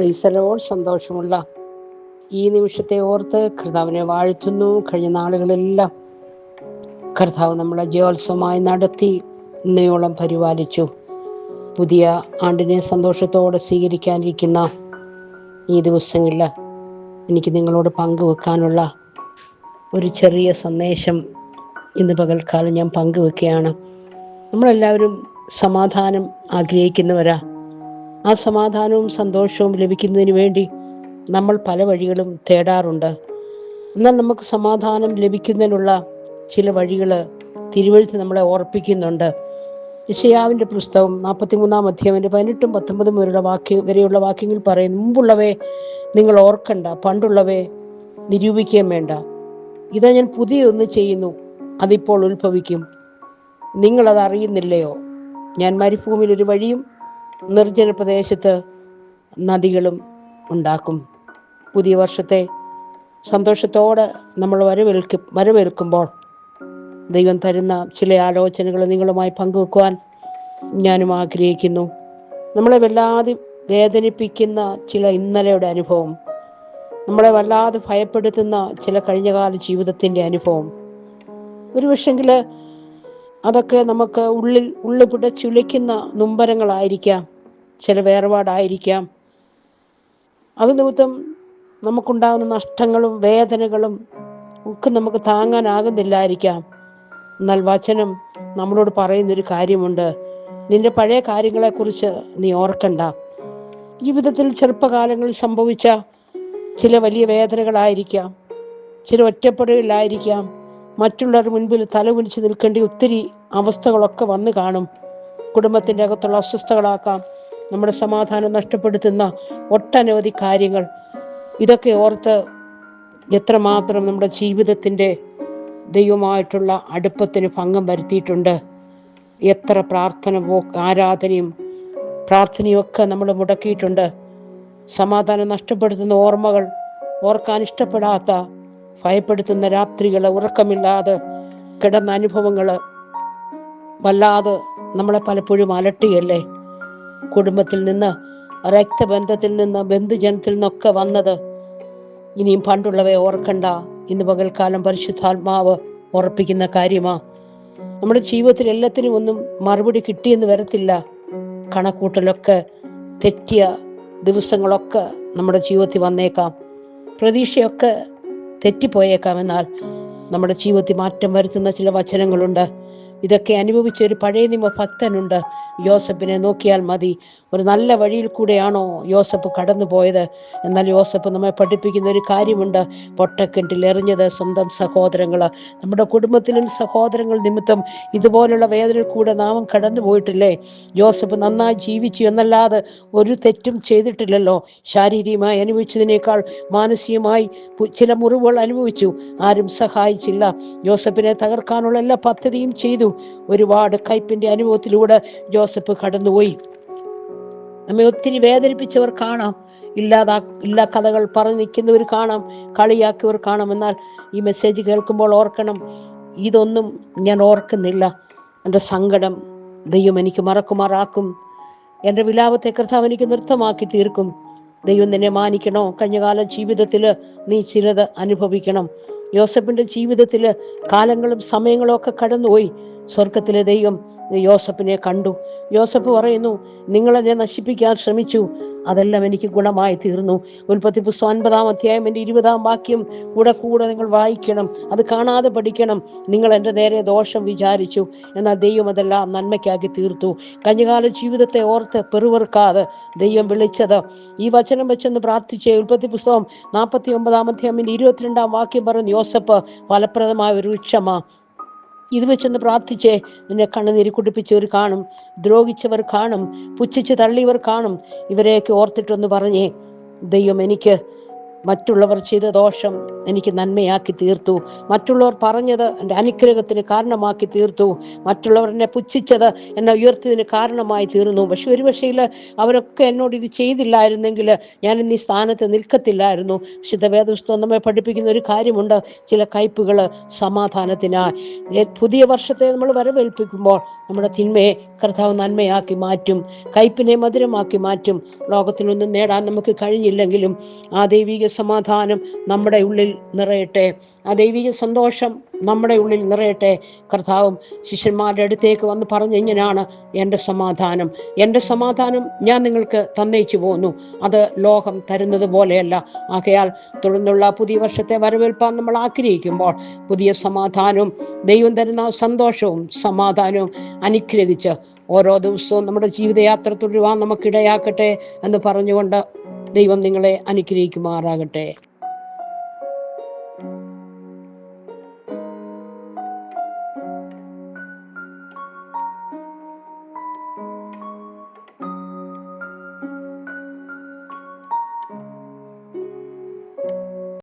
പ്രീസലോൾ സന്തോഷമുള്ള ഈ നിമിഷത്തെ ഓർത്ത് കർത്താവിനെ വാഴ്ത്തുന്നു. കഴിഞ്ഞ നാളുകളെല്ലാം കർത്താവ് നമ്മളെ ജയോത്സവമായി നടത്തി ഇന്നയോളം പരിപാലിച്ചു. പുതിയ ആണ്ടിനെ സന്തോഷത്തോടെ സ്വീകരിക്കാനിരിക്കുന്ന ഈ ദിവസങ്ങളിൽ എനിക്ക് നിങ്ങളോട് പങ്കുവെക്കാനുള്ള ഒരു ചെറിയ സന്ദേശം ഇന്ന് പകൽക്കാലം ഞാൻ പങ്കുവെക്കുകയാണ്. നമ്മളെല്ലാവരും സമാധാനം ആഗ്രഹിക്കുന്നവരാ. ആ സമാധാനവും സന്തോഷവും ലഭിക്കുന്നതിന് വേണ്ടി നമ്മൾ പല വഴികളും തേടാറുണ്ട്. എന്നാൽ നമുക്ക് സമാധാനം ലഭിക്കുന്നതിനുള്ള ചില വഴികൾ തിരുവഴുത്ത് നമ്മളെ ഓർപ്പിക്കുന്നുണ്ട്. ഇഷയാവിന്റെ പുസ്തകം നാൽപ്പത്തിമൂന്നാം അധ്യായന്റെ പതിനെട്ടും പത്തൊമ്പതും വരെയുള്ള വാക്യ വരെയുള്ള വാക്യങ്ങൾ പറയും മുമ്പുള്ളവയെ നിങ്ങൾ ഓർക്കണ്ട പണ്ടുള്ളവയെ നിരൂപിക്കുകയും വേണ്ട. ഇതാ ഞാൻ പുതിയൊന്ന് ചെയ്യുന്നു അതിപ്പോൾ ഉത്ഭവിക്കും. നിങ്ങളത് അറിയുന്നില്ലയോ? ഞാൻ മരുഭൂമിയിൽ ഒരു വഴിയും നിർജന പ്രദേശത്ത് നദികളും ഉണ്ടാക്കും. പുതിയ വർഷത്തെ സന്തോഷത്തോടെ നമ്മൾ വരവേൽക്കും വരവേൽക്കുമ്പോൾ ദൈവം തരുന്ന ചില ആലോചനകൾ നിങ്ങളുമായി പങ്കുവെക്കുവാൻ ഞാനും ആഗ്രഹിക്കുന്നു. നമ്മളെ വല്ലാതെ വേദനിപ്പിക്കുന്ന ചില ഇന്നലെയുടെ അനുഭവം നമ്മളെ വല്ലാതെ ഭയപ്പെടുത്തുന്ന ചില കഴിഞ്ഞകാല ജീവിതത്തിന്റെ അനുഭവം. ഒരു പക്ഷെങ്കിൽ അതൊക്കെ നമുക്ക് ഉള്ളിൽ ഉള്ളിൽ പിടച്ചുലയ്ക്കുന്ന നൊമ്പരങ്ങളായിരിക്കാം. ചില വേർപാടായിരിക്കാം. അത് നിമിത്തം നമുക്കുണ്ടാകുന്ന നഷ്ടങ്ങളും വേദനകളും ഒക്കെ നമുക്ക് താങ്ങാനാകുന്നില്ലായിരിക്കാം. എന്നാൽ വചനം നമ്മളോട് പറയുന്നൊരു കാര്യമുണ്ട്. നിന്റെ പഴയ കാര്യങ്ങളെക്കുറിച്ച് നീ ഓർക്കണ്ട. ജീവിതത്തിൽ ചെറുപ്പകാലങ്ങളിൽ സംഭവിച്ച ചില വലിയ വേദനകളായിരിക്കാം. ചില ഒറ്റപ്പെടലിലായിരിക്കാം. മറ്റുള്ളവർ മുൻപിൽ തലകുനിച്ച് നിൽക്കേണ്ട ഒത്തിരി അവസ്ഥകളൊക്കെ വന്നു കാണും. കുടുംബത്തിന്റെ അകത്തുള്ള അസ്വസ്ഥകളാക്കാം. നമ്മുടെ സമാധാനം നഷ്ടപ്പെടുത്തുന്ന ഒട്ടനവധി കാര്യങ്ങൾ. ഇതൊക്കെ ഓർത്ത് എത്രമാത്രം നമ്മുടെ ജീവിതത്തിന്റെ ദൈവമായിട്ടുള്ള അടുപ്പത്തിന് ഭംഗം വരുത്തിയിട്ടുണ്ട്. എത്ര പ്രാർത്ഥന ആരാധനയും പ്രാർത്ഥനയൊക്കെ നമ്മൾ മുടക്കിയിട്ടുണ്ട്. സമാധാനം നഷ്ടപ്പെടുത്തുന്ന ഓർമ്മകൾ ഓർക്കാൻ ഇഷ്ടപ്പെടാത്ത ഭയപ്പെടുത്തുന്ന രാത്രികൾ ഉറക്കമില്ലാതെ കിടന്ന അനുഭവങ്ങൾ വല്ലാതെ നമ്മളെ പലപ്പോഴും അലട്ടിയല്ലേ? കുടുംബത്തിൽ നിന്ന് രക്തബന്ധത്തിൽ നിന്ന് ബന്ധുജനത്തിൽ നിന്നൊക്കെ വന്നത് ഇനിയും പണ്ടുള്ളവയെ ഓർക്കണ്ട. ഇന്ന് പകൽക്കാലം പരിശുദ്ധാത്മാവ് ഉറപ്പിക്കുന്ന കാര്യമാ. നമ്മുടെ ജീവിതത്തിൽ എല്ലാത്തിനും ഒന്നും മറുപടി കിട്ടിയെന്ന് വരത്തില്ല. കണക്കൂട്ടലൊക്കെ തെറ്റിയ ദിവസങ്ങളൊക്കെ നമ്മുടെ ജീവിതത്തിൽ വന്നേക്കാം. പ്രതീക്ഷയൊക്കെ തെറ്റിപ്പോയേക്കാം എന്നാൽ നമ്മുടെ ജീവിതത്തിൽ മാറ്റം വരുത്തുന്ന ചില വചനങ്ങളുണ്ട്. ഇതൊക്കെ അനുഭവിച്ച ഒരു പഴയ നിമ ഭക്തനുണ്ട്. യോസഫിനെ നോക്കിയാൽ മതി. ഒരു നല്ല വഴിയിൽ കൂടെയാണോ യോസഫ് കടന്നു പോയത് എന്നാൽ യോസഫ് നമ്മെ പഠിപ്പിക്കുന്ന ഒരു കാര്യമുണ്ട്. പൊട്ടക്കിണ്ടിൽ എറിഞ്ഞത് സ്വന്തം സഹോദരങ്ങൾ നമ്മുടെ കുടുംബത്തിലും സഹോദരങ്ങൾ നിമിത്തം ഇതുപോലുള്ള വേദനയിൽ കൂടെ നാമം കടന്നു പോയിട്ടില്ലേ യോസഫ് നന്നായി ജീവിച്ചു എന്നല്ലാതെ ഒരു തെറ്റും ചെയ്തിട്ടില്ലല്ലോ. ശാരീരികമായി അനുഭവിച്ചതിനേക്കാൾ മാനസികമായി ചില മുറിവുകൾ അനുഭവിച്ചു. ആരും സഹായിച്ചില്ല. യോസഫിനെ തകർക്കാനുള്ള എല്ലാ പദ്ധതിയും ചെയ്തു. ഒരുപാട് കയ്പിന്റെ അനുഭവത്തിലൂടെ ജോസഫ് കടന്നുപോയി. നമ്മെ ഒത്തിരി വേദനിപ്പിച്ചവർ കാണാം. ഇല്ലാതാ ഇല്ലാ കഥകൾ പറഞ്ഞു നിൽക്കുന്നവർ കാണാം. കളിയാക്കിയവർ കാണാം. എന്നാൽ ഈ മെസ്സേജ് കേൾക്കുമ്പോൾ ഓർക്കണം ഇതൊന്നും ഞാൻ ഓർക്കുന്നില്ല. എന്റെ സങ്കടം ദൈവം എനിക്ക് മറക്കുമാറാക്കും. എന്റെ വിലാപത്തെ കർത്താവ് എനിക്ക് നൃത്തമാക്കി തീർക്കും. ദൈവം നിന്നെ മാനിക്കണോ? കഴിഞ്ഞകാല ജീവിതത്തിൽ നീ ചിലത് അനുഭവിക്കണം. യോസഫിന്റെ ജീവിതത്തിൽ കാലങ്ങളും സമയങ്ങളും ഒക്കെ കടന്നുപോയി. സ്വർഗത്തിലെ ദൈവം യോസഫിനെ കണ്ടു. യോസഫ് പറയുന്നു നിങ്ങളെന്നെ നശിപ്പിക്കാൻ ശ്രമിച്ചു. അതെല്ലാം എനിക്ക് ഗുണമായി തീർന്നു. ഉൽപ്പത്തി പുസ്തകം അൻപതാം അധ്യായം എന്റെ ഇരുപതാം വാക്യം കൂടെ കൂടെ നിങ്ങൾ വായിക്കണം. അത് കാണാതെ പഠിക്കണം. നിങ്ങൾ എന്റെ നേരെ ദോഷം വിചാരിച്ചു. എന്നാൽ ദൈവം അതെല്ലാം നന്മയ്ക്കാക്കി തീർത്തു. കഴിഞ്ഞകാല ജീവിതത്തെ ഓർത്ത് പെറുവെറുക്കാതെ ദൈവം വിളിച്ചത്. ഈ വചനം വെച്ചെന്ന് പ്രാർത്ഥിച്ച ഉൽപ്പത്തി പുസ്തകം നാൽപ്പത്തി ഒമ്പതാം അധ്യായം ഇരുപത്തിരണ്ടാം വാക്യം പറഞ്ഞു യോസഫ് ഫലപ്രദമായ ഒരു വൃക്ഷമാ. ഇത് വെച്ചൊന്ന് പ്രാർത്ഥിച്ചേ. നിന്നെ കണ്ണ് കുടിപ്പിച്ചവർ കാണും. ദ്രോഹിച്ചവർ കാണും. പുച്ഛിച്ച് തള്ളിയവർ കാണും. ഇവരെയൊക്കെ ഓർത്തിട്ടൊന്ന് പറഞ്ഞേ. ദൈവം എനിക്ക് മറ്റുള്ളവർ ചെയ്ത ദോഷം എനിക്ക് നന്മയാക്കി തീർത്തു. മറ്റുള്ളവർ പറഞ്ഞത് എന്റെ അനുഗ്രഹത്തിന് കാരണമാക്കി തീർത്തു. മറ്റുള്ളവർ എന്നെ പുച്ഛിച്ചത് എന്നെ ഉയർത്തിയതിന് കാരണമായി തീർന്നു. പക്ഷെ ഒരു പക്ഷേ അവരൊക്കെ എന്നോട് ഇത് ചെയ്തില്ലായിരുന്നെങ്കിൽ ഞാൻ ഇന്ന് ഈ സ്ഥാനത്ത് നിൽക്കത്തില്ലായിരുന്നു. വിശുദ്ധ വേദപുസ്തകം നമ്മെ പഠിപ്പിക്കുന്ന ഒരു കാര്യമുണ്ട്. ചില കയ്പുകൾ സമാധാനത്തിനായി. പുതിയ വർഷത്തെ നമ്മൾ വരവേൽപ്പിക്കുമ്പോൾ നമ്മുടെ തിന്മയെ കർത്താവ് നന്മയാക്കി മാറ്റും. കയ്പിനെ മധുരമാക്കി മാറ്റും. ലോകത്തിലൊന്നും നേടാൻ നമുക്ക് കഴിഞ്ഞില്ലെങ്കിലും ആ ദൈവിക സമാധാനം നമ്മുടെ ഉള്ളിൽ നിറയട്ടെ. ആ ദൈവിക സന്തോഷം നമ്മുടെ ഉള്ളിൽ നിറയട്ടെ. കർത്താവും ശിഷ്യന്മാരുടെ അടുത്തേക്ക് വന്ന് പറഞ്ഞ ഇങ്ങനെയാണ് എന്റെ സമാധാനം. എന്റെ സമാധാനം ഞാൻ നിങ്ങൾക്ക് തന്നയിച്ചു പോന്നു. അത് ലോകം തരുന്നത് പോലെയല്ല. ആകയാൽ തുടർന്നുള്ള പുതിയ വർഷത്തെ വരവേൽപ്പാൻ നമ്മൾ ആഗ്രഹിക്കുമ്പോൾ പുതിയ സമാധാനവും ദൈവം തരുന്ന സന്തോഷവും സമാധാനവും അനുഗ്രഹിച്ച് ഓരോ ദിവസവും നമ്മുടെ ജീവിതയാത്ര തുടരുവാൻ നമുക്കിടയാക്കട്ടെ എന്ന് പറഞ്ഞുകൊണ്ട് ദൈവം നിങ്ങളെ അനുഗ്രഹിക്കുമാറാകട്ടെ.